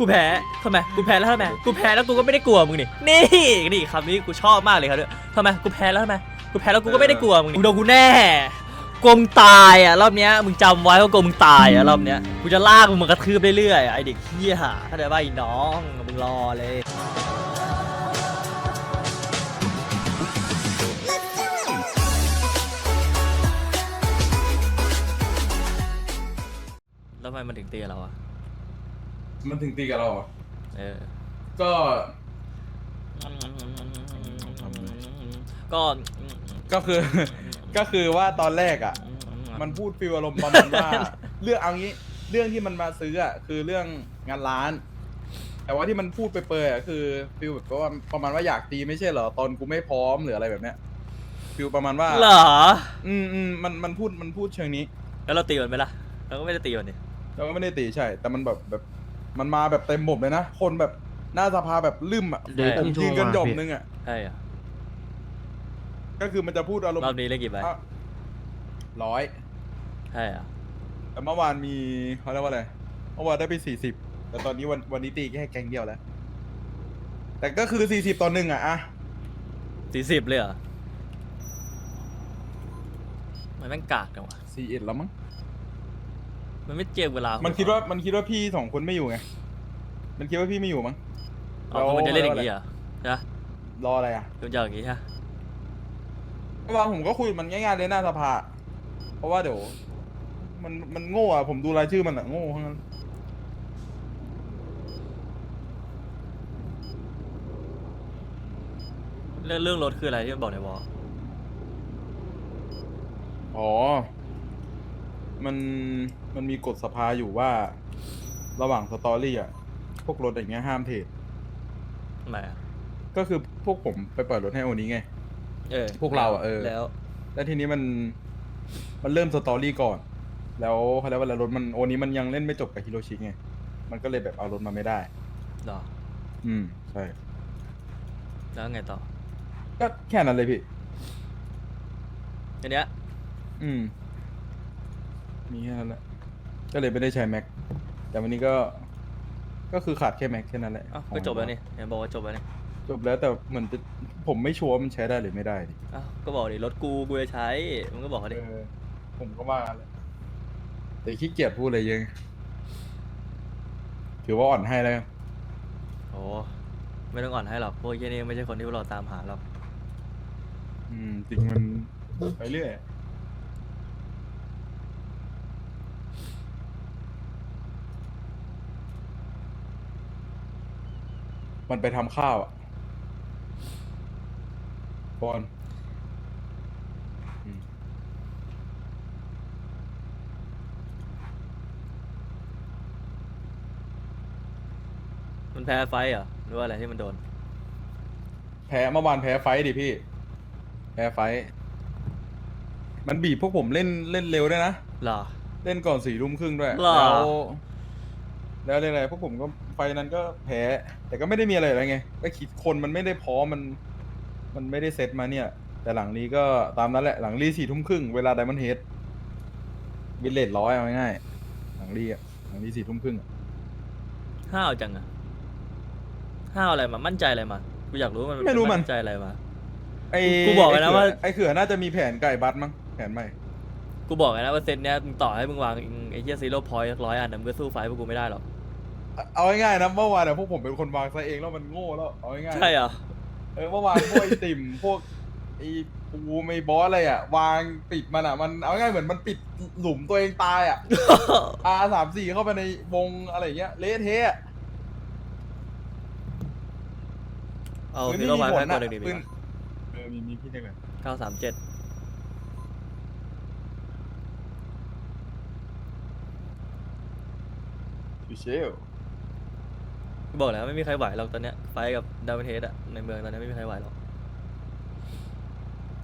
กูแพ้ทำไมกูแพ้แล้วทำไมกูแพ้แล้วกูก็ไม่ได้กลัวมึงนี่นี่นี่คำนี้กูชอบมากเลยครับเนี่ยทำไมกูแพ้แล้วทำไมกูแพ้แล้วกูก็ไม่ได้กลัวมึงนี่มึงโดนกูแน่กลมงตายอะรอบเนี้ยมึงจำไว้ว่ากลมึงตายอะรอบเนี้ยกูจะลากมึงมากระทืบเรื่อยๆอะไอเด็กเหี้ยเข้าใจป่ะไอ้น้องมึงรอเลยแล้วทำไมมันถึงเตีเราอะ มันถึงตีกับเราเหรอเออ ก็ก็ก็คือ ก็คือว่าตอนแรกอะ มันพูดฟีลอารมณ์ประมาณว่า เรื่องเอางี้ เรื่องที่มันมาซื้ออะคือเรื่องงานร้าน แต่ว่าที่มันพูดไปเปรยๆอะคือฟีลแบบว่าประมาณว่าอยากตีไม่ใช่เหรอตอนกูไม่พร้อมหรืออะไรแบบเนี้ยฟีลประมาณว่าเหรออืมอืมมันมันพูดมันพูดเชิงนี้ แล้วเราตีมันไหมล่ะเราก็ไม่ได้ตีมันนี่เราก็ไม่ได้ตีใช่ แต่มันแบบแบบ มันมาแบบเต็มบบเลยนะ คนแบบหน้าสภาแบบลืมอะเดี๋ยวผมยืนกันหย่อมนึงอะ ใช่อะก็คือมันจะพูดอารมณ์รอบนี้เล่นกี่ใบอะร้อย ใช่อะแต่เมื่อวานมีเขาเรียกว่าอะไร เมื่อวานได้ไปสี่สิบ แต่ตอนนี้วันวันนี้ตีแค่แกงเดียวแล้ว แต่ก็คือสี่สิบต่อหนึ่งอะอะสี่สิบเลยเหรอมันแม่งกากจังวะสี่เอ็ดแล้วมั้ง มันไม่เจียงเวลามัมันคิดว่ามันคิดว่าพี่สองคนไม่อยู่ไง มันคิดว่าพี่ไม่อยู่มั้งเอาเพราะมันจะเล่นอย่างนี้เหรอนะรออะไรอะมันจะอย่างนี้ใช่ปะเมื่อวานผมก็คุยมันง่ายๆเลยหน้าสภา เพราะว่าเดี๋ยว มันมันโง่อะผมดูรายชื่อมันอะโง่ทั้งนั้นเรื่องเรื่องรถคืออะไรที่มันบอกในวอลอ๋อ มัน มันมีกฎสภาอยู่ว่า ระหว่างสตอรี่อะ พวกรถอย่างเงี้ยห้ามเทรดทำไมอะก็คือพวกผมไปเปิดรถให้โอนี้ไง เออพวกเราอะเออ แล้ว แล้วทีนี้มัน มันเริ่มสตอรี่ก่อน แล้วเขาเรียกว่าอะไรรถมันโอนี้มันยังเล่นไม่จบกับฮิโรชิไง มันก็เลยแบบเอารถมาไม่ได้ เหรอ อืม ใช่ แล้วไงต่อก็แค่นั้นเลยพี่ทีเนี้ย อืม มีแค่นั้นแหละ ก็เลยไม่ได้ใช้แม็ก แต่วันนี้ก็ ก็คือขาดแค่แม็กแค่นั้นแหละเอ้าก็จบแล้วนี่เห็นบอกว่าจบแล้วนี่จบแล้วแต่เหมือนจะผมไม่ชัวร์ว่ามันใช้ได้หรือไม่ได้ดิเอ้าก็บอกดิรถกูกูจะใช้มึงก็บอกเขาดิเออผมก็ว่าแหละแต่ขี้เกียจพูดอะไรเยอะถือว่าอ่อนให้แล้วกันโอ้ไม่ต้องอ่อนให้หรอกพวกยี่นี่ไม่ใช่คนที่พวกเราตามหาหรอก อืมจริงมันไปเรื่อย มันไปทำข้าวอะบอลอืมมันแพ้ไฟต์เหรอหรือว่าอะไรที่มันโดน แพ้เมื่อวานแพ้ไฟท์ดิพี่ แพ้ไฟท์มันบีบพวกผมเล่นเล่นเร็วด้วยนะ เหรอ เล่นก่อนสี่ทุ่มครึ่งด้วยหรอ แล้ว แล้วเรื่องอะไรพวกผมก็ไฟนั้นก็แพ้ แต่ก็ไม่ได้มีอะไรอะไรไงก็คิดคนมันไม่ได้พร้อมมัน มันไม่ได้เซตมาเนี่ย แต่หลังนี้ก็ตามนั้นแหละหลังรีสี่ทุ่มครึ่งเวลาไดมอนเฮดวิลเลจร้อยเอาง่ายๆหลังรีอะหลังรีสี่ทุ่มครึ่งอะห้าวจังอะห้าวอะไรมา มั่นใจอะไรมา กูอยากรู้ว่ามันไม่รู้มันนใจอะไรมา ไอ้กูบอกไว้นะเขื่ว่า ไอ้เขื่อน่าจะมีแผนไก่บัตมั้งแผนใหม่กูบอกเลยนะว่าเซตเนี้ยมึงต่อให้มึงวางไอ้เหี้ยซีโร่พอยต์ร้อยอันนะมึงก็สู้ไฟต์พวกกูไม่ได้หรอก เอาง่ายๆนะเมื่อวานอะพวกผมเป็นคนวางซะเองแล้วมันโง่แล้วเอาง่ายๆใช่เหรอเออเมื่อวานพวกไอติ่มพวกไอปูไม่บอสอะไรอะวางปิดมันอะมันเอาง่ายๆเหมือนมันปิดหลุมตัวเองตายอะอาสามสี่เข้าไปในวงอะไรอย่างเงี้ยเละเทะอะเอาปืนซีที่โร่มีพอยต์ผแพ้ลก่อนะนหนึ่งดีปืกนว่าเออมีมีพี่เด็กไหมเก้าสามเจ็ดชูเชลกู บอกแล้วไม่มีใครไหวหรอกตอนเนี้ยไฟต์กับดาวเทสอะในเมืองตอนนี้ไม่มีใครไหวหรอก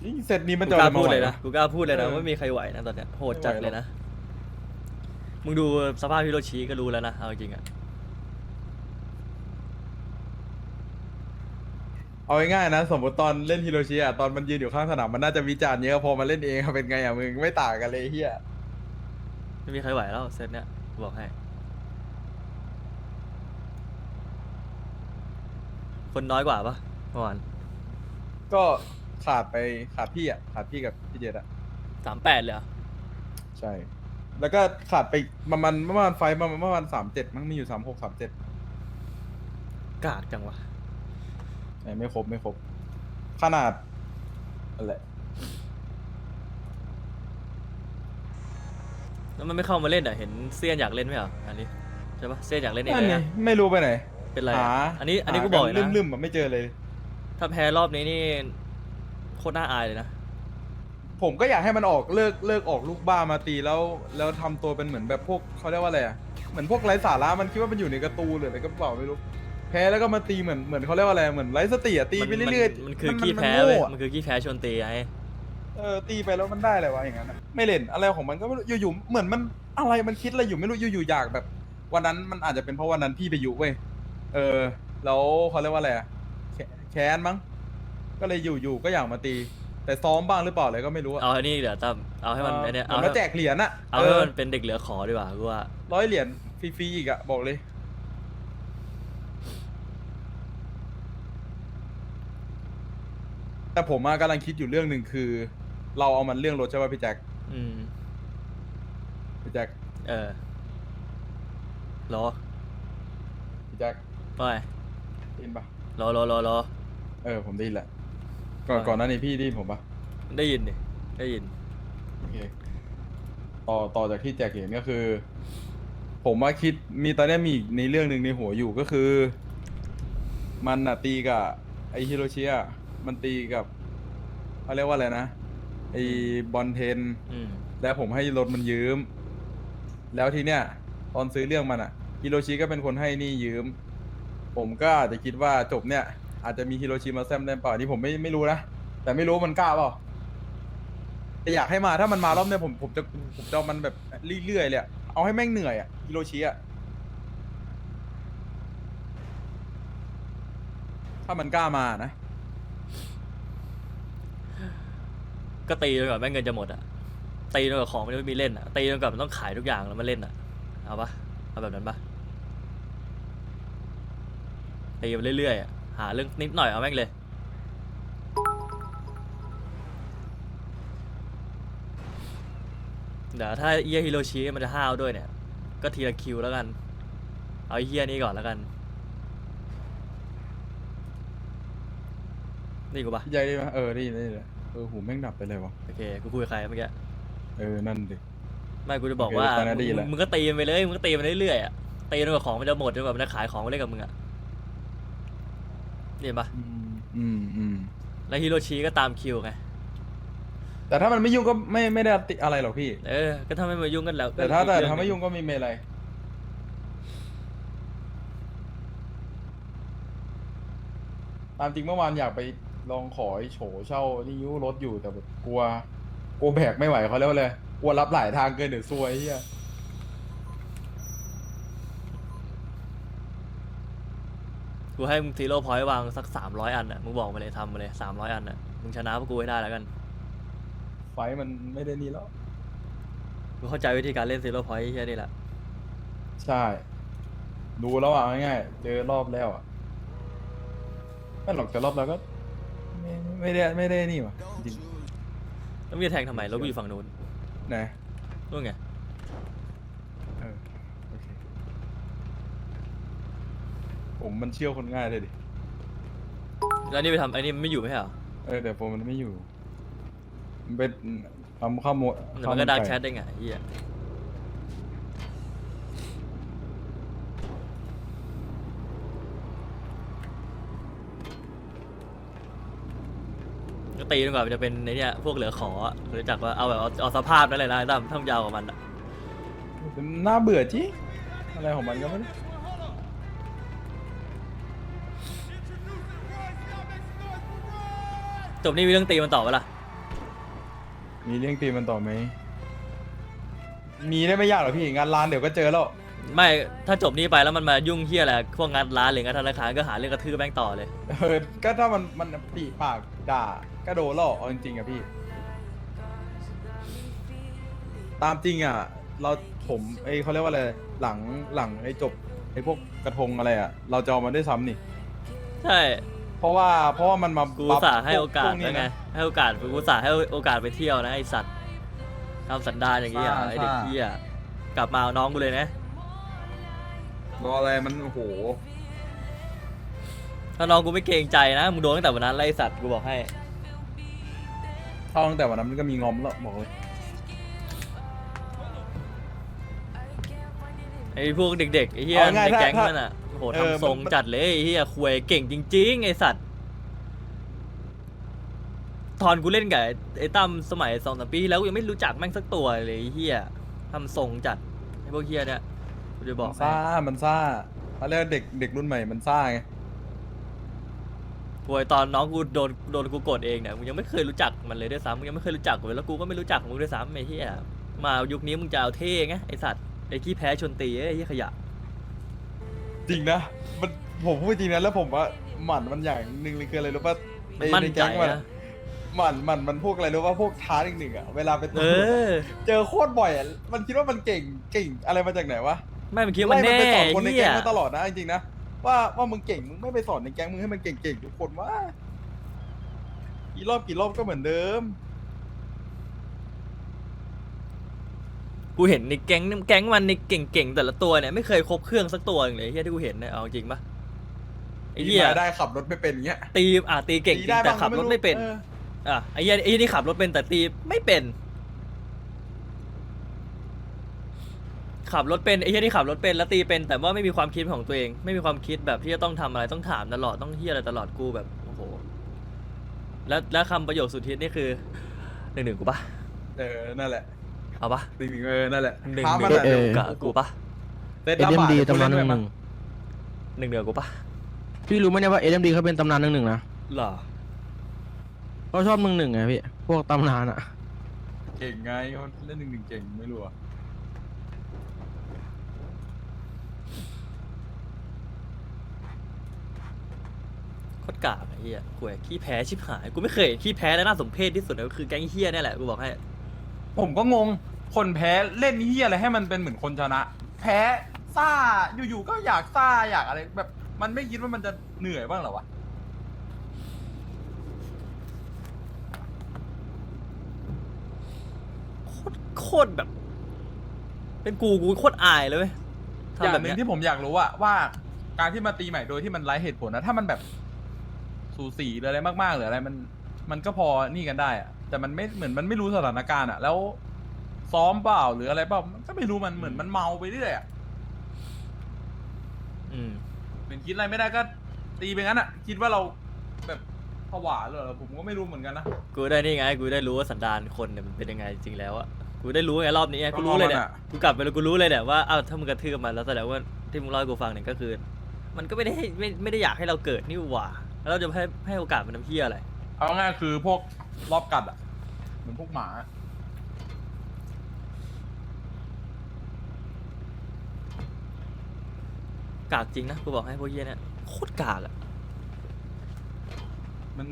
นี่เซตนี้มันกูจะกล้าอะไรพูมาดไหวเลยนะนะกูกล้าพูดเลยนะเออว่าไม่มีใครไหวนะตอนเนี้ยโหดจัดไม่ไหวหรอกเลยนะมึงดูสภาพฮิโรชิก็รู้แล้วนะเอาจริงอะเอาง่ายๆนะ สมมติตอนเล่นฮิโรชิอะตอนมันยืนอยู่ข้างสนามมันน่าจะวิจารณ์เยอะพอมาเล่นเองอะเป็นไงอะมึงไม่ต่างกันเลยเฮียไม่มีใครไหวแล้วเซตเนี้ยกูบอกให้ คนน้อยกว่าปะเมื่อวานก็ขาดไปขาดพี่อะขาดพี่กับพี่เจดอะสามแปดเลยเหรอใช่ แล้วก็ขาดไปประมาณเมื่อวานไฟล์ประมาณเมื่อวานสามเจ็ดมั้งมีอยู่สามหกสามเจ็ดกากจังวะไม่ครบไม่ครบ ขนาดอะไรแล้วมันไม่เข้ามาเล่นอะเห็นเซียนอยากเล่นไหมเหรออันนี้ใช่ปะเซียนอยากเล่นเองนั่นเลยไงนะไม่รู้ไปไหน เป็นไรหาอะอันนี้อันนี้กูบอกเลยลืนะมลืมๆอะไม่เจอเลย ถ้าแพ้รอบนี้นี่โคตรน่าอายเลยนะ ผมก็อยากให้มันออกเลิกเลิกออกลูกบ้ามาตีแล้วแล้วทำตัวเป็นเหมือนแบบพวกเขาเรียกว่าอะไรอะเหมือนพวกไร้สาระมันคิดว่ามันอยู่ในการ์ตูนหรืออะไรก็เปล่าไม่รู้แพ้แล้วก็มาตีเหมือนเหมือนเขาเรียกว่าอะไรเหมือนไร้สติอะตีไปมันเรื่อยมันๆมันคือมัขี้มันแพ้โง่เว้ยอะมันคือขี้แพ้ชวนตีไงเออตีไปแล้วมันได้อะไรวะอย่างนั้นอะไม่เล่นอะไรของมันก็ไม่รู้อยู่ๆเหมือนมันอะไรมันคิดอะไรอยู่ไม่รู้อยู่ๆอยากแบบ วันนั้นมันอาจจะเป็นเพราะวันนั้นพี่ไปยุเว้ย เออ แล้วเขาเรียกว่าอะไรอะแคแค้นมั้ง ก็เลยอยู่ๆก็อยากมาตี แต่ซ้อมบ้างหรือเปล่าอะไรก็ไม่รู้อะเอาอันนี้เดี๋ยวตั้มเอาให้มันไอ้เนี่ยเหมืเอาอนให้มาแจกเหรียญอะเอาเอให้อมันเป็นเด็กเหลือขอดีกว่ากูว่า ร้อยเหรียญฟรีๆอีกอะบอกเลย แต่ผมอะกำลังคิดอยู่เรื่องหนึ่งคือ เราเอามันเรื่องรถใช่ป่ะพี่แจ็คอืม พี่แจ็คเออรอพี่แจ็ค ไปได้ยินปะรอรอรอรอเออผมได้ยินแหละก่อนอ่าก่อนหน้านี้พี่ได้ยินผมปะได้ยินดิได้ยิน โอเคต่อต่อจากที่แจ็คเห็นก็คือ ผมว่าคิดมีตอนเนี้ยมีอีกในเรื่องหนึ่งในหัวอยู่ก็คือ มันอะตีกับไอฮิโรชิอะมันตีกับเขาเรียกว่าอะไรนะไอบอลเทน อืมแล้วผมให้รถมันยืม แล้วทีเนี้ยตอนซื้อเรื่องมันอะฮิโรชิก็เป็นคนให้นี่ยืม ผมก็อาจจะคิดว่าจบเนี่ย อาจจะมีฮิโรชิมาแซมได้เปล่านี่ผมไม่ไม่รู้นะ แต่ไม่รู้มันกล้าเปล่าแต่อยากให้มาถ้ามันมารอบเนี้ยผมผมจะผมจะเอามันแบบเรื่อยๆเลยอะเอาให้แม่งเหนื่อยอะฮิโรชิอะถ้ามันกล้ามานะ ก็ตีจนกว่าแม่งเงินจะหมดอะตีจนกว่าของมันจะไม่มีเล่นอะตีจนกว่ามันต้องขายทุกอย่างแล้วมาเล่นอะเอาปะเอาแบบนั้นปะ ตีไปเรื่อยๆอะหาเรื่องนิดหน่อยเอาแม่งเลย เดี๋ยวถ้าเอียฮิโรชิมันจะห้าวด้วยเนี่ย ก็ทีละคิวแล้วกัน เอาไอ้เฮียนี้ก่อนแล้วกัน นี่กูปะพี่ใจได้ไหมเออได้ยินได้ยินเออหูแม่งดับไปเลยวะโอเค กูคุยกับใครเมื่อกี้ เออนั่นดิ ไม่กูจะบอกโอเคว่าตอนนั้นได้ยินมึแล้วงมึงก็ตีมันไปเลย มึงก็ตีมันเรื่อยๆอะตีจนกว่าของมันจะหมดจนกว่ามันจะขายของไปเล่นกับมึงอะ เห็นปะอืมอืมอืมแล้วฮิโรชิก็ตามคิวไง แต่ถ้ามันไม่ยุ่งก็ไม่ไม่ได้ติอะไรหรอกพี่ เออ ก็ถ้าไม่มายุ่งกันแล้วก็แต่ถ้าแต่อีกเรื่องถ้าไม่หนึ่ยุ่งก็ไมีเมอะไรตามจริงเมื่อวานอยากไปลองขอไอ้โฉเช่านี่ยุรถอยู่แต่แบบกลัว กลัวแบกไม่ไหวเขาเรียกว่าอะไรกลัวรับหลายทางเกินเดี๋ยวซวยเฮีย กูให้มึงซีโร่พอยต์วางสักสามร้อยอันอะมึงบอกมาเลยทำมาเลยสามร้อยอันอะมึงชนะพวกกูให้ได้แล้วกันไฟท์มันไม่ได้นี่แล้ว กูเข้าใจวิธีการเล่นซีโร่พอยต์แค่นี้แหละใช่ ดูแล้วอะง่ายๆเจอรอบแล้วอะไม่หรอกแต่รอบแล้วก็ ไม่ไม่ได้ไม่ได้นี่ว่ะจริงแล้วมึงจะแทงทำไมแล้วกูอยู่ฝั่งนู้นๆไหนนู่นไง เออโอเคผ มมันเชื่อคนง่ายเลยดิ แล้วนี่ไปทำไอ้นี่มันไม่อยู่ไม่ใช่เหรอเออแต่ผมมันไม่อยู่ มันเป็นทำข้าวโมดเดี๋ยวมันก็ดักแชทได้ไงไอ้เฮียก็ตีจนกว่ามันจะเป็นในเนี่ยพวกเหลือขออะรู้จักว่าเอาแบบเอาเอาสภาพนั่นเลยนะตั้มถ้ามึงยาวกว่ามันอะน่าเบื่อจีอะไรของมันก็ไม่รู้ บนี่มีเรื่องตีมันต่อปะล่ะมีเรื่องตีมันต่อไหม มีได้ไม่ยากหรอกพี่งานร้านเดี๋ยวก็เจอแล้ว ไม่ถ้าจบนี้ไปแล้วมันมายุ่งเฮียอะไรพวกงานร้านหรืองานธนาคารก็หาเรื่องกระทืบแม่งต่อเลย เออ ก็ถ้ามันมันปีปากด่าก็โดนหรอกเอาจริงๆอะพี่ ตามจริงอะเราผมไอยเขาเรียกว่าอะไรหลังหลังไอจบไอพวกกระทงอะไรอะเราจะเอามันได้วยซ้ำนี่ ใช่ เพราะว่าเพราะว่ามันมากูบัฟสาห์ให้โอกาสพวนี้แล้วไงนะให้โอกาสกูสาห์ให้โอกาสไปเที่ยวนะไอสัตว์ทำสันดานอย่างงี้อะซ่าไอเด็กซ่าเหี้ยกลับมาเอาน้องกูเลยนะรออะไรมันโอ้โหถ้าน้องกูไม่เกรงใจนะมึงโดนตั้งแต่วันนั้นไล่สัตว์กูบอกให้เข้าตั้งแต่วันนั้นมันก็มีงอมแล้วบอกเลยไอพวกเด็กๆไอเหี้ยเอาง่ายในๆถ้าแก๊งถ้ามันอะ โอ้โหเออทำทรงมัน จัดเลยไอเหี้ยควยเก่งจริง ๆ ไอสัตว์ตอนกูเล่นกับไอ้ตั้มสมัยสองสามปีที่แล้วกูยังไม่รู้จักแม่งสักตัวเลยไอ้เฮียทำทรงจัดไอ้พวกเฮียเนี่ยกูจะบอกมันซ่า มันซ่าเขาเรียกว่าเด็กเด็กรุ่นใหม่มันซ่าไง ควยตอนน้องกูโดนโดนกูกดเองเนี่ยมึงยังไม่เคยรู้จักมันเลยด้วยซ้ำมึงยังไม่เคยรู้จักกูเลยแล้วกูก็ไม่รู้จักมึงด้วยซ้ำไอ้เฮียมายุคนี้มึงจะเอาเท่ไงไอสัตว์ไอ้ขี้แพ้ชนตีไอ้เฮียขยะ จริงนะ มันผมพูดจริงนะแล้วผมว่าหมันมันอย่างหนึ่งเลยคืออะไรรู้ป่ะมันมั่นใจแก๊งมันนะ หมันหมันมันพวกอะไรรู้ป่ะพวกท้าหนึ่งหนึ่งอะเวลาไปเออ เจอโคตรบ่อยอะมันคิดว่ามันเก่งเก่งอะไรมาจากไหนวะไม่มันคิดว่ามันไล่แน่ไปสอนคนในเฮีแก๊ยงมาตลอดนะจริงๆนะว่าว่ามึงเก่งมึงไม่ไปสอนในแก๊งมึงให้มันเก่งๆทุกคนว่ากี่รอบกี่รอบก็เหมือนเดิม กูเห็นในแก๊งแก๊งมันในเก่งๆแต่ละตัวเนี่ยไม่เคยครบเครื่องสักตัวเลยไอ้เฮียที่กูเห็นเนี่ยเอาจริงปะไอ้เฮียตีมาได้ขับรถไม่เป็นเงี้ยตีอะตีเก่งจริงได้แต่บ้างขับรถไม่เป็นอออะไอ้เหี้ยไอ้เหี้ยนี่ขับรถเป็นแต่ตีไม่เป็น ขับรถเป็นไอ้เหี้ยนี่ขับรถเป็นแล้วตีเป็น แต่ว่าไม่มีความคิดของตัวเอง ไม่มีความคิดแบบที่จะต้องทำอะไรต้องถามตลอดต้องเหี้ยอะไรตลอดกูแบบโอ้โหแล้วแล้วคำประโยคสุดทิศนี่คือหนึ่งหนึ่งกูปะเออนั่นแหละ เอาปะจริงๆเออนั่นแหละหนึ่งท้าหมันนึ่งอะเออกับกูปะเซตเอ็อัพมอะดีคนตำนานเล่หนึ่งหด้นึ่งหนึ่งเดียวกูปะพี่รู้ไหมเนี่ยว่าเอ็มดีเขาเป็นตำนานหนึ่งหนึ่งนะหรอเขาชอบหนึ่งหนึ่งไงพี่พวกตำนานอะเก่งไงเขาเล่นหนึ่งหนึ่งเก่งไม่รู้อะโคตรกากไอ้เหี้ยกูไอ้ขี้แพ้ชิบหายกูไม่เคยเห็นขี้แพ้และน่าสมเพชที่สุดเลยก็คือแก๊งเหี้ยเนี่ยแหละกูบอกให้ ผมก็งงคนแพ้เล่นเฮียอะไรให้มันเป็นเหมือนคนชนะ แพ้ซ่าอยู่ๆก็อยากซ่าอยากอะไร แบบมันไม่คิดว่ามันจะเหนื่อยบ้างเหรอวะโคตรโคตรแบบ เป็นกูกูโคตรอายเลยเว้ยอทำย่างแบบหนึ่เนี้งยที่ผมอยากรู้อะว่าการที่มาตีใหม่โดยที่มันไร้เหตุผลนะถ้ามันแบบสูสีหรืออะไรมากๆหรืออะไรมัน มันก็พอนี่กันได้อะ แต่มันไม่เหมือนมันไม่รู้สถานการณ์อะแล้ว ซ้อมเปล่าหรืออะไรเปล่ามันก็ไม่รู้มันเหมือนมันเมาไปเรื่อยอะอืม เหมือนคิดอะไรไม่ได้ก็ ตีไปงั้นอะคิดว่าเราแบบผวาเลยเหรอผมก็ไม่รู้เหมือนกันนะกูได้นี่ไง กูได้รู้ว่าสันดานคนเนี่ยมันเป็นยังไงจริงแล้วอะกูได้รู้ไงรอบนี้ไงกูรู้เลยเนี่ยก็รอบมันอะกูกลับไปแล้วกูรู้เลยเนี่ยว่าอ้าวถ้ามึงกระทืบมันแล้วแสดงว่าที่มึงเล่าให้กูฟังเนี่ยก็คือ มันก็ไม่ได้ให้ไม่ไม่ได้อยากให้เราเกิดนี่หว่าแล้วเราจะให้ให้โอกาสมันน้ำเพี้ยอะไร เอาง่ายๆคือพวก รอบกัดอะเหมือนพวกหมา กากจริงนะกูบอกให้พวกเหี้ยเนี่ยโคตรกากอะมัน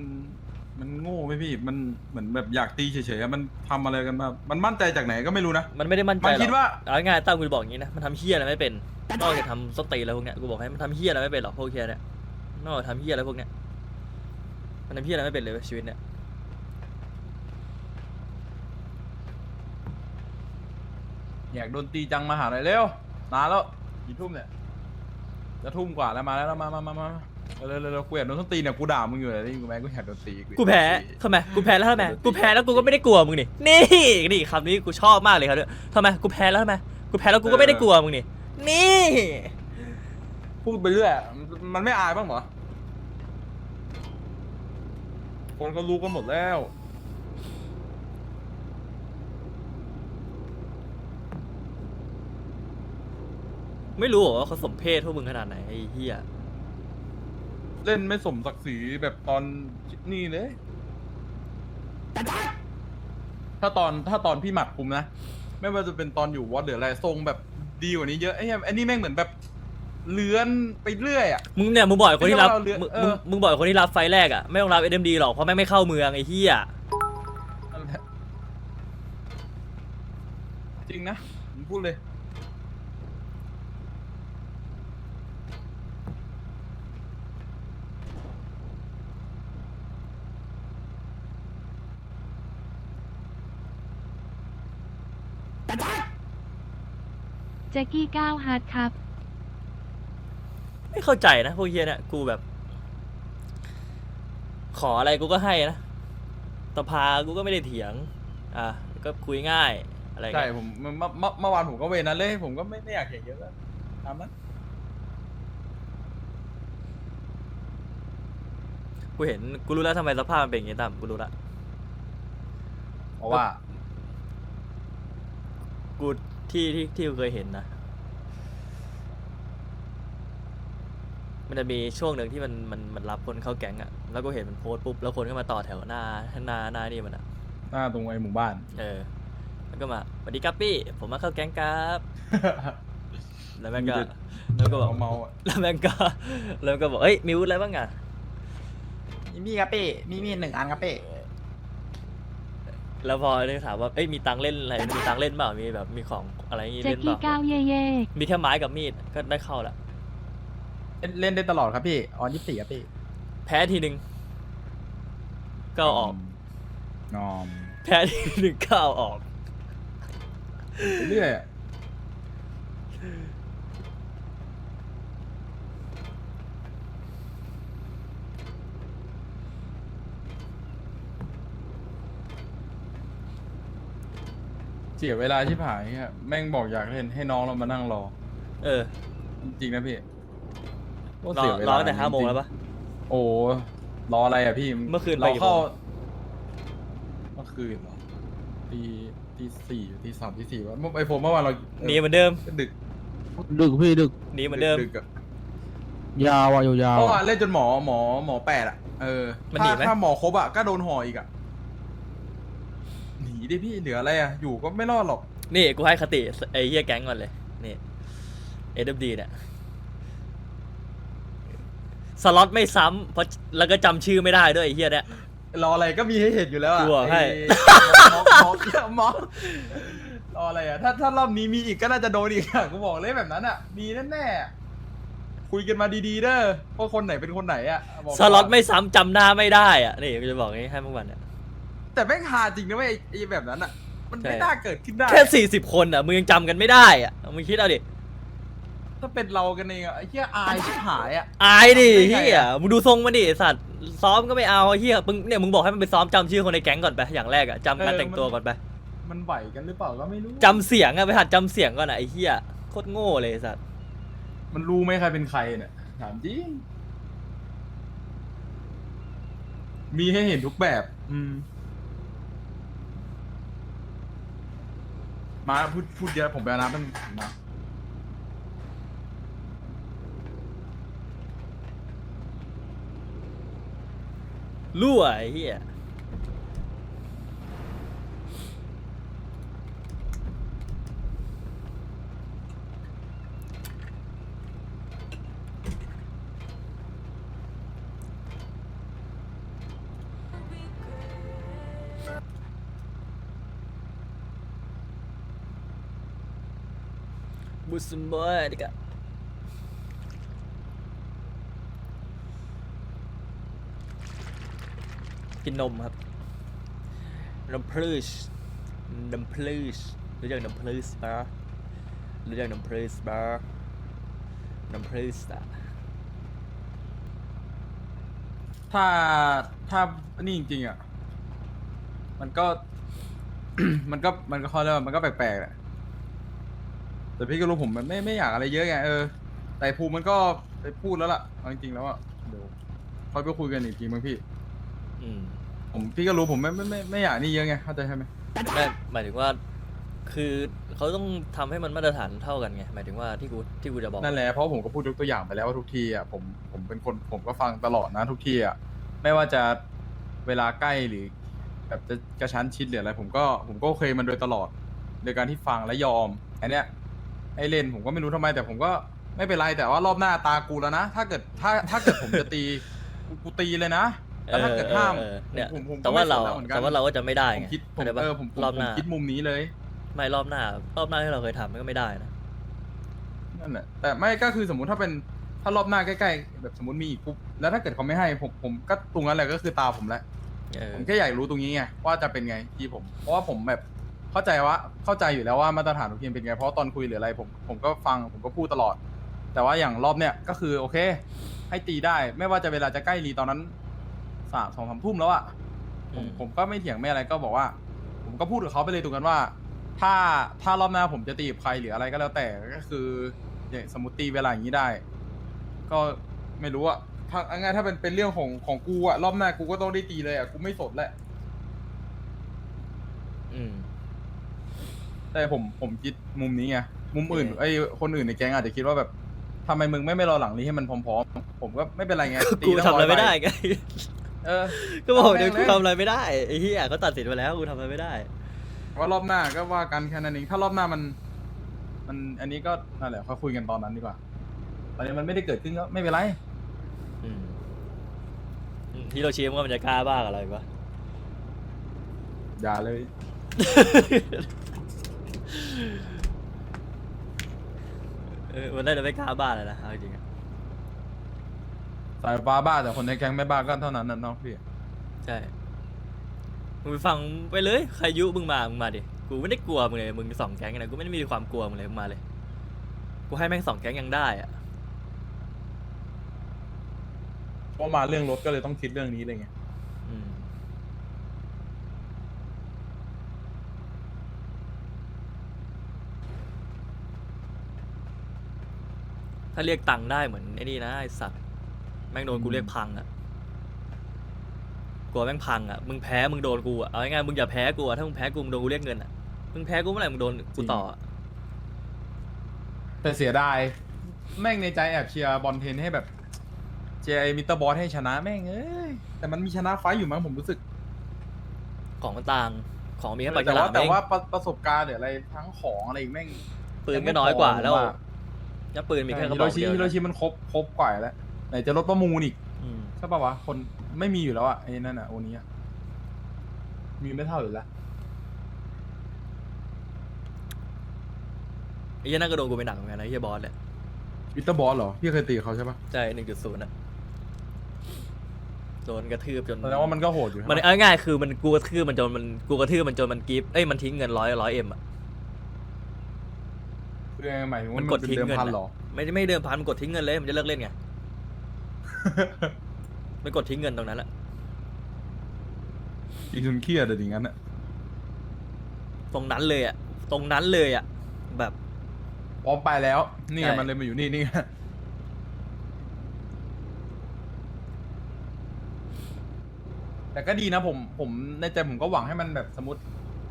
มันโง่ไหมพี่ มันเหมือนแบบอยากตีเฉยๆอะมันทำอะไรกันมามันมั่นใจจากไหนก็ไม่รู้นะ มันไม่ได้มั่นใจมันหรอกคิดว่า เอาง่ายๆตั้มกูจะบอกอย่างนี้นะมันทำเฮี้ยอะไรไม่เป็นนอกจากทำส้นตีนอะไรพวกเนี้ยกูบอกให้มันทำเฮี้ยอะไรไม่เป็นหรอกพวกเฮี้ยเนี่ยนอกจากทำเฮี้ยอะไรพวกเนี้ยมันทำเฮี้ยอะไรไม่เป็นเลยเว้ยชีวิตเนี่ย อยากโดนตีจังมาหาหน่อยเร็วนานแล้วกี่ทุ่มเนี่ยจะทุ่มกว่าแล้วมาแล้วมามามามาเร็วเร็วเร็วกูอยากโดนต้นตีเนี่ยกูด่ามึงอยู่เลยนี่กูแม่งกูอยากโดนตีกูแพ้ทำไมกูแพ้แล้วทำไมกูแพ้แล้วกูก็ไม่ได้กลัวมึงนี่นี่นี่คำนี้กูชอบมากเลยครับด้วยทำไมกูแพ้แล้วทำไมกูแพ้แล้วกูก็ไม่ได้กลัวมึงนี่นี่พูดไปเรื่อยอะมันมันไม่อายบ้างเหรอคนก็รู้กันหมดแล้ว ไม่รู้เหรอว่าเขาสมเพศพวกมึงขนาดไหนไอ้เฮี้ยเล่นไม่สมศักดิ์ศรีแบบตอนนี่เลย ถ้าตอนถ้าตอนพี่หมัดคุมนะ ไม่ว่าจะเป็นตอนอยู่วอดหรืออะไรทรงแบบดีกว่านี้เยอะไอ้เหี้ยอันนี้แม่งเหมือนแบบเลื้อนไปเรื่อยอะ มึงเนี่ยมึงบ่อยคนที่รับไม่ต้องเอาเรือมึงเอมึองมึงบ่อยคนที่รับไฟล์แรกอะไม่ต้องรับเอ็มดีหรอกเพราะแม่งไม่เข้าเมืองไอ้เฮี้ยนั่นแหละจริงนะผมพูดเลย จ็กกี้ก้าวฮาร์ดครับ ไม่เข้าใจนะพวกเฮียเนี่ยกูแบบ ขออะไรกูก็ให้นะสภากูก็ไม่ได้เถียง อะก็คุยง่ายอะไรใช่เงี้ยผมเมื่อเมื่อเมื่อเมื่อวานผมก็เวรนั้นเลย ผมก็ไม่ไม่อยากเห็นเยอะแล้วตามนั้นกูเห็นกูรู้แล้วทำไมสภาพมันเป็นอย่างงี้ตามกูรู้ละ เพราะว่า กู ที่ที่ที่กูเคยเห็นนะ มันจะมีช่วงหนึ่งที่มันมันมันรับคนเข้าแก๊งอะแล้วก็เห็นมันโพสต์ปุ๊บแล้วคนก็มาต่อแถวหน้าหน้าหน้านี่มันอะหน้าตรงไอ้หมู่บ้าน เออแล้วก็มาสวัสดีครับพี่ ผมมาเข้าแก๊งครับ แล้วแม่งก็มีแต่แล้วก็บอก เมาๆอะแล้วแม่งก็แล้วก็บอกเอ้ยมีวุฒิอะไรบ้างอะมีมีดครับพี่มีมีดหนึ่งอันครับพี่ แล้วพอได้ถามว่าเอ้ยมีตังค์เล่นอะไรมีตังค์เล่นเปล่ามีแบบมีของอะไรอย่างงี้แจ็กเล่นเปกี้ล่าก้าวเย่เย่มีแค่ไม้กับมีดก็ได้เข้าละเล่นเล่นได้ตลอดครับพี่ออนยี่สี่ครับพี่แพ้ทีหนึ่งก็เอาออก งอมแพ้ทีหนึ่งก็เอาออกไปเรื่อยอะ เสียเวลาชิบหายอะแม่งบอกอยากเล่นให้น้องเรามานั่งรอ เออจริงนะพี่โคตรอเสียเวรลาอตั้งแต่ห้าโมงจริๆแล้วปะ โอ้รออะไรอะพี่เมื่อคืนไปเรากี่เข้าโมงเมื่อคืนเหรอตีตีสี่ตีสามตีสี่วะเมื่อไอผมเมื่อวานเราหนีเหมือนเดิมดึกดึกพี่ดึกหนีเหมือนเดิมดึกอะยาวอะยาวเมื่อๆวาอะนเล่นจนหมอหมอหมอแปดอะ เออมันหนีถ้าไหม ถ้าหมอครบอะก็โดนห่ออีกอะห นีดิพี่เหลืออะไรอะ อยู่ก็ไม่รอดหรอก นี่กูให้คติไอ้เฮียแก๊งก่อนเลย นี่เอ d ดีเนี่ย สล็อตไม่ซ้ำเพราะแล้วก็จำชื่อไม่ได้ด้วยไอ้เฮียเนี่ย รออะไรก็มีให้เห็นอยู่แล้วอะกลัวให้ ไอ้หมอหมอหมอรออะไรอะ ถ้าถ้ารอบนี้มีอีกก็น่าจะโดนอีกอะกูบอกเลยแบบนั้นอะ มีแน่ๆ คุยกันมาดีๆเด้อว่าคนไหนเป็นคนไหนอะบกสล็อตไม่ซ้ำจำหน้าไม่ได้อะนี่กูจะบอกอย่างนี้ให้เมื่อวันเนี่ย แต่แม่งหาจริงนะเว้ยไอ้ไอ้แบบนั้นอะ มันไม่ใช่ น่าเกิดขึ้นได้แค่สี่สิบคนอะมึงยังจำกันไม่ได้อะมึงคิดเอาดิถ้าเป็นเรากันเองอะไอ้เหี้ยอายชิบหายอะ อายดิไม่ไงเฮียอะ มึงดูทรงมันดิไอ้สัตว์ซ้อมก็ไม่เอาไอ้เฮียมึงเนี่ยมึงบอกให้มันไปซ้อมจำชื่อคนในแก๊งก่อนไปอย่างแรกอะจำการแต่งตัวก่อนไปมันไหวกันหรือเปล่าก็ไม่รู้จำเสียงอะไปหัดจำเสียงก่อนอะไอ้เฮียโคตรโง่เลยไอ้สัตว์มันรู้ไหมใครเป็นใครเนี่ยถามจริงมีให้เห็นทุกแบบ อืม มาพูดพูดเยอะผมไปเอาน้ำมันมารั่วไอ้เฮีย บุษบอยดิกะกินนมครับนมพลืชนมพลืชรู้จักนมพลืชปะรู้จักนมพลืชปะนมพลืชอะถ้าถ้านี่จริงๆอะ มันก็ มันก็มันก็เขาเรียกว่ามันก็แปลกๆแหละ แต่พี่ก็รู้ผมมันไม่ไม่อยากอะไรเยอะไงเออ แต่ภูมิมันก็ไปพูดแล้วล่ะเอาจริงๆแล้วอะเดี๋ยวค่อยไปคุยกันอีกทีมั้งพี่ อืมผมพี่ก็รู้ผมไม่ไม่ไม่ไม่อยากนี่เยอะไงเข้าใจใช่ไหมไม่หมายถึงว่า คือเขาต้องทำให้มันมาตรฐานเท่ากันไงหมายถึงว่าที่กูที่กูจะบอกนั่นแหละเพราะผมก็พูดยกตัวอย่างไปแล้วว่าทุกทีอะผมผมเป็นคนผมก็ฟังตลอดนะทุกทีอะไม่ว่าจะเวลาใกล้หรือ แบบจะกระชั้นชิดหรืออะไรผมก็ผมก็โอเคมันโดยตลอด โดยการที่ฟังและยอมอันเนี้ย ไอเลนผมก็ไม่รู้ทำไมแต่ผมก็ไม่เป็นไรแต่ว่ารอบหน้าตากูแล้วนะ ถ้าเกิดถ้าถ้าเกิดผมจะตี กูกูตีเลยนะแล้วถ้าเกิดห้ามเออเออเนี่ยผมผมแต่ว่าเราก็ไม่สนแล้วหมือนกัน แต่ว่าเราก็จะไม่ได้ผมไงคิดผมเข้าใจปะเออผมผมรอบผหมน้าคิดมุมนี้เลย ไม่รอบหน้ารอบหน้าที่เราเคยทำมันก็ไม่ได้นะนั่นแหละแต่ไม่ก็คือสมมุติถ้าเป็นถ้ารอบหน้าใกล้ๆแบบสมมติมีอีกปุ๊บแล้วถ้าเกิดเขาไม่ให้ผมผมก็ตรงนั้นแหละก็คือตาผมแล้วเออผมแค่อยากรู้ตรงนี้ไงว่าจะเป็นไงที่ผมเพราะว่าผมแบบ เเข้าใจว่าเข้าใจอยู่แล้วว่ามาตรฐานของทีมเป็นไงเพราะตอนคุยหรืออะไรผมผมก็ฟังผมก็พูดตลอด แต่ว่าอย่างรอบเนี้ยก็คือโอเค ให้ตีได้ ไม่ว่าจะเวลาจะใกล้รีตอนนั้นสามสองสามทุ่มแล้วอะผมผมก็ไม่เถียงไม่อะไรก็บอกว่า ผมก็พูดกับเขาไปเลยตรงกันว่า ถ้าถ้ารอบหน้าผมจะตีกับใครหรืออะไรก็แล้วแต่ก็คืออย่างสมมติตีเวลาอย่างนี้ได้ ก็ไม่รู้อะถ้าเอาง่ายถ้าเป็นเป็นเรื่องของของกูอะรอบหน้ากูก็ต้องได้ตีเลยอะกูไม่สนแหละ อืม แต่ผมผมคิดมุมนี้ไงมุมอื่นเออไอ้คนอื่นในแก๊งอาจจะคิดว่าแบบทำไมมึงไม่ไม่รอหลังนี้ให้มันพร้อมๆผมก็ไม่เป็นไรไงกูตั้งทำอะไรยไม่ใบได้ไงเออ ก็บอกเอาแม่งเดี๋ยวกูเลยทำอะไรไม่ได้ไอ้เหี้ยเขาตัดสินมาแล้วกูทำอะไรไม่ได้ ว่ารอบหน้าก็ว่ากันแค่นั้นเองถ้ารอบหน้ามัน มันอันนี้ก็นั่นแหละค่อยคุยกันตอนนั้นดีกว่าตอนนี้มันไม่ได้เกิดขึ้นก็ไม่เป็นไร อืมฮิโรชิมันก็มันจะกล้าบ้าอะไรวะอย่าเลย เออมันน่าจะไม่กล้าบ้าเลยนะเอาจริงๆอะสายฟ้าบ้าแต่คนในแก๊งไม่บ้าก็เท่านั้นน่ะเน้องพี่ ใช่มึงไปฟังไปเลยใครยุมึงมามึงมาดิกูไม่ได้กลัวมึงเลยมึงสองแก๊งนะกูไม่ได้มีความกลัวมึงเลยมึงมาเลยกูให้แม่งสองแก๊งยังได้อะเพราะมาเรื่องรถก็เลยต้องคิดเรื่องนี้เลยไง อืม ถ้าเรียกตังค์ได้เหมือนไอ้นี่นะไอ้สัตว์แม่งโดนกูอืมเรียกพังอะกลัวแม่งพังอะมึงแพ้มึงโดนกูอะเอาง่ายๆมึงอย่าแพ้กูอะถ้ามึงแพ้กูมึงโดนกูเรียกเงินอะมึงแพ้กูเมื่อไหร่มึงโดนกูต่ออะแต่เสียดาย แม่งในใจแอบเชียร์บอลเทนให้แบบเชียร์ไอ้มิสเตอร์บอสให้ชนะแม่งเอ้ยแต่มันมีชนะไฟต์อยู่มั้งผมรู้สึก ของมันต่างของมีแค่ปากฉแต่ลาว่ามแต่เองว่าประประสบการณ์หรืออะไรทั้งของอะไรอีกแม่งปืนก็น้อยกว่าแล้วผม แล้วปืนมีแค่กระฮิบโรอกชิเดียวฮิโรนะชิมันครบครบกว่าแล้วไหนจะรถประมูลอีกอืมใช่ป่าวะคนไม่มีอยู่แล้วอะไอ้นั่นอะโอนี้อะมีไม่เท่าอยู่แล้วไอ้เหี้ยันนั่นก็โดนกูไปหนักเหมือนกันนะไอ้เฮียบอสเนี่ยมิสเตอร์บอสเหรอพี่เคยตีเขาใช่ปะใช่หนึ่งจุดศูนย์อะโดนกระทืบจน แสดงว่ามันก็โหดอยู่มันใช่ปะเอาง่ายๆคือมันกูกระทืบมันจนมันกูกระทืบมันจนมันกิฟต์เอ้ยมันทิ้งเงินร้อยร้อยเอ็มอะ คือหมายถึงว่ามัมันกดเป็นทิ้งเดิมเงินพันอะเหรอ ไม่ได้ไม่เดิมพันมันกดทิ้งเงินเลยมันจะเลิกเล่นไง มันกดทิ้งเงินตรงนั้นแหละอีกจนเครียดอะอย่างนั้นอะตรงนั้นเลยอะตรงนั้นเลยอะแบบ พร้อมไปแล้ว นี่ไงใช่ มันเลยมาอยู่นี่นี่ไงแต่ก็ดีนะผม ผมในใจผมก็หวังให้มันแบบสมมติ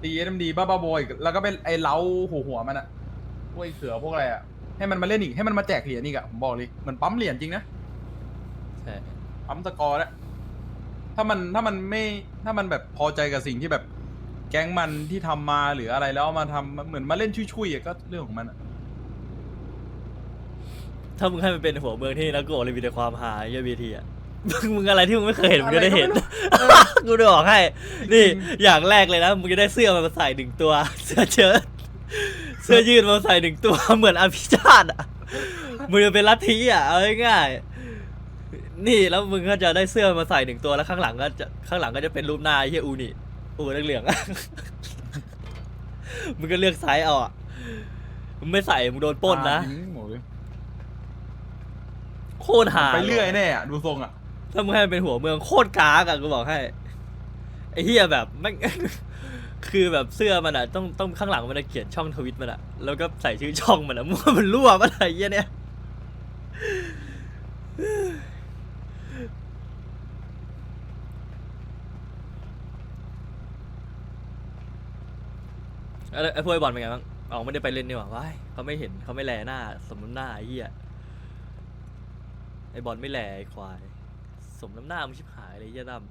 ตีเอ็มดีบ้าบ้าบอยแล้วก็เป็นไอ้เล้าหัวหัวมันอะ พวกไอ้เสือพวกอะไรอะให้มันมาเล่นอีกให้มันมาแจกเหรียญอีกอะผมบอกเลยเหมือนปั๊มเหรียญจริงนะใช่ ปั๊มสกอร์แล้วถ้ามันถ้ามันไม่ถ้ามันแบบพอใจกับสิ่งที่แบบ แก๊งมันที่ทำมาหรืออะไรแล้วเอามาทำเหมือนมาเล่นชุยๆอะก็เรื่องของมันอะถ้ามึงให้มันเป็นหัวเมืองที่นักโกะเลยมีแต่ความหายเยอะบีทีอะมึงมึงอะไรที่มึงไม่เคยเห็นมึงจะได้เห็นกูจะบอกให้ นี่ อย่างแรกเลยนะ มึงจะได้เสื้อมาใส่หนึ่งตัว เสื้อเชิ้ต เสื้อยืดมาใส่หนึ่งตัวเหมือนอภิชาติอะมึงจะเป็นลัทธิอะเอาง่ายๆนี่แล้วมึงก็จะได้เสื้อมาใส่หนึ่งตัวแล้วข้างหลังก็จะข้างหลังก็จะเป็นรูปหน้าไอ้เฮียอูนี่อูเหลืองๆอะมึงก็เลือกไซส์เอาอะมึงไม่ใส่มึงโดนปล้นนะจริงหมดเลยโคตรหาไปเรื่อยแน่อะดูทรงอะถ้ามึงให้มันเป็นหัวเมืองโคตรกากอะกูบอกให้ไอ้เฮียแบบแม่ง คือแบบเสื้อมันอะต้องต้องข้างหลังมันจะเขียนช่องทวิตมันอะแล้วก็ใส่ชื่อช่องมันอะมั่วมันรั่วมันอะไรเงี้ยเนี่ยแล้วไอ้พวกไอ้บอลเป็นไงบ้างออกไม่ได้ไปเล่นนี่หว่าว้ายเขาไม่เห็นเขาไม่แลหน้า สมน้ำหน้าไอ้เหี้ยไอ้บอลไม่แลไอ้ควาย สมน้ำหน้ามึงชิบหายเลยไอ้เหี้ยตั้ม